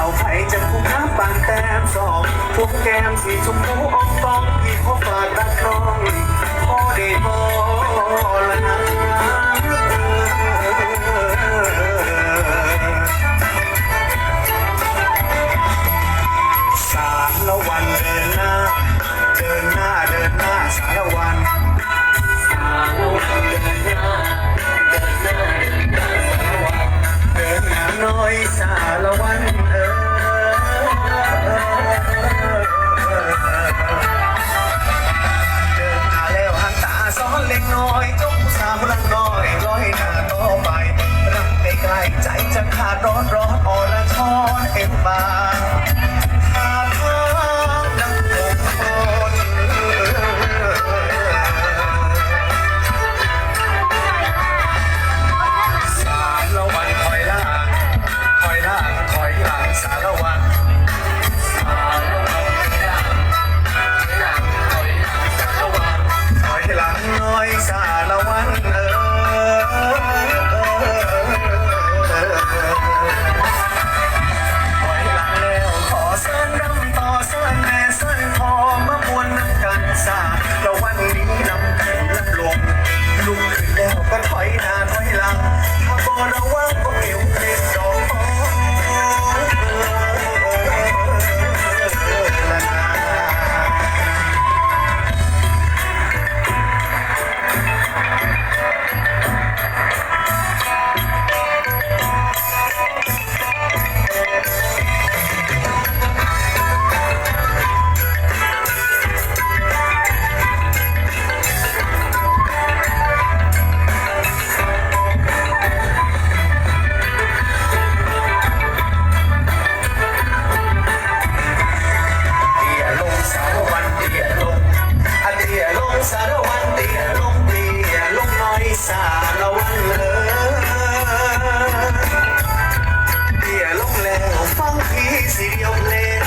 าวไข่จะคุ้มน้ำปานแต้มสองทุกแก้มสีชมพูอมฟองพี่พบเปิดรักน้องพ่อได้บอก por agua porque un seviyorum ne?